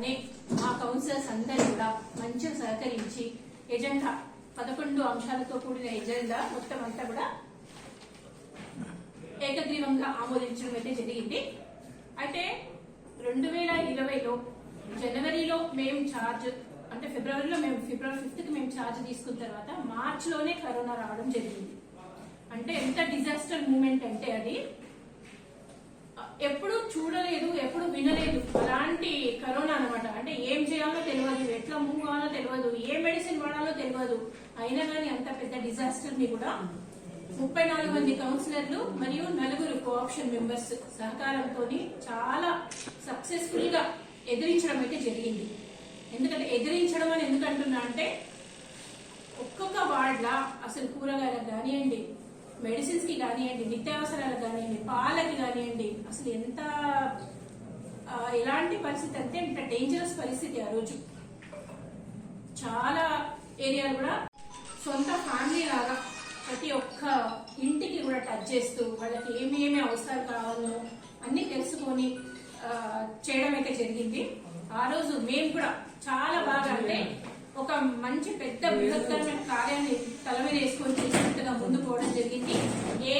అలానే మా కౌన్సిలర్స్ అందరూ కూడా మంచిగా సహకరించి ఎజెండా పదకొండు అంశాలతో కూడిన ఎజెండా మొత్తం అంతా కూడా ఏకగ్రీవంగా ఆమోదించడం అయితే జరిగింది. అయితే రెండు వేల ఇరవైలో జనవరిలో మేము ఛార్జ్ అంటే ఫిబ్రవరిలో మేము ఫిబ్రవరి ఫిఫ్త్కి మేము ఛార్జ్ తీసుకున్న తర్వాత మార్చ్లోనే కరోనా రావడం జరిగింది. అంటే ఎంత డిజాస్టర్ మూమెంట్ అంటే అది ఎప్పుడు చూడలేదు ఎప్పుడు వినలేదు. అలా కరోనా అన్నమాట అంటే ఏం చేయాలో తెలియదు ఎట్లా మూవ్ కావాలో తెలియదు ఏ మెడిసిన్ వాడాలో తెలియదు అయినా కానీ అంత పెద్ద డిజాస్టర్ని కూడా ముప్పై నాలుగు మంది కౌన్సిలర్లు మరియు నలుగురు కోఆప్షన్ మెంబర్స్ సహకారంతో చాలా సక్సెస్ఫుల్గా ఎదిరించడం అయితే జరిగింది. ఎందుకంటే ఎదిరించడం అని ఎందుకు అంటున్నా అంటే ఒక్కొక్క వార్డ్లా అసలు కూరగాయలకు కానివ్వండి మెడిసిన్స్కి కానివ్వండి నిత్యావసరాలకు కానివ్వండి పాలకి కానివ్వండి అసలు ఎంత ఎలాంటి పరిస్థితి అంటే ఇంత డేంజరస్ పరిస్థితి ఆ రోజు. ఏరియాలు కూడా సొంత ఫ్యామిలీ లాగా ప్రతి ఒక్క ఇంటికి కూడా టచ్ చేస్తూ వాళ్ళకి ఏమేమి అవసరాలు కావాలో అన్ని తెలుసుకొని చేయడం అయితే జరిగింది. ఆ రోజు మేము కూడా చాలా బాగా అంటే ఒక మంచి పెద్ద బృహత్తరమైన కార్యాన్ని తల మీద వేసుకొని చేసినట్టుగా ముందు పోవడం జరిగింది. ఏ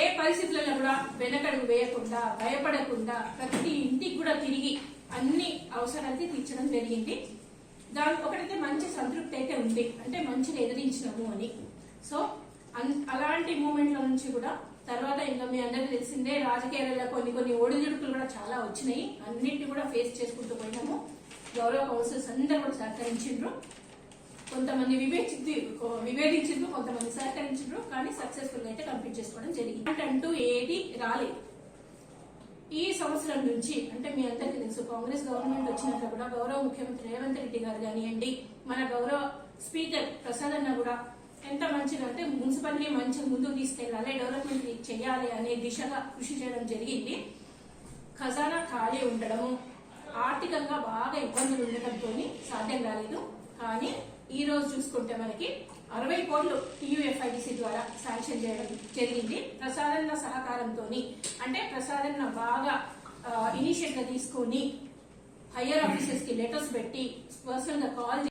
ఏ పరిస్థితులలో కూడా వెనకడుగు వేయకుండా భయపడకుండా ప్రతి ఇంటికి కూడా తిరిగి అన్ని అవసరాలకి తీర్చడం జరిగింది. దాని ఒకటైతే మంచి సంతృప్తి అయితే ఉంది. అంటే మంచిగా ఎదిరించినాము అని. సో అన్- అలాంటి మూమెంట్ల నుంచి కూడా తర్వాత ఇంకా మీ అందరికీ తెలిసిందే రాజకీయాలలో కొన్ని కొన్ని ఒడిదుడుకులు కూడా చాలా వచ్చినాయి. అన్నింటినీ కూడా ఫేస్ చేసుకుంటూ పోయినాము. గౌరవ కౌన్సిల్స్ అందరూ కూడా సహకరించారు కొంతమంది వివేచించి విభేదించిండ్రు కొంతమంది సహకరించిండ్రు కానీ సక్సెస్ఫుల్ అయితే కంప్లీట్ చేసుకోవడం జరిగింది. అంటే అంటూ ఏది రాలేదు. ఈ సంవత్సరం నుంచి అంటే మీ అందరికీ తెలుసు కాంగ్రెస్ గవర్నమెంట్ వచ్చినాక కూడా గౌరవ ముఖ్యమంత్రి రేవంత్ రెడ్డి గారు కానివ్వండి మన గౌరవ స్పీకర్ ప్రసాద్ అన్న కూడా ఎంత మంచిగా అంటే మున్సిపాలిటీ మంచి ముందుకు తీసుకెళ్ళాలి డెవలప్మెంట్ చేయాలి అనే దిశగా కృషి చేయడం జరిగింది. ఖజానా ఖాళీ ఉండడము ఆర్థికంగా బాగా ఇబ్బందులు ఉండటంతో సాధ్యం కాలేదు. కానీ ఈ రోజు చూసుకుంటే మనకి అరవై కోట్లు టీయూఎఫ్ఐడిసి ద్వారా శాంక్షన్ చేయడం జరిగింది. ప్రసాదన్న సహకారంతో అంటే ప్రసాదన్న బాగా ఇనిషియేట్గా తీసుకొని హయ్యర్ ఆఫీసర్స్కి లెటర్స్ పెట్టి పర్సనల్గా కాల్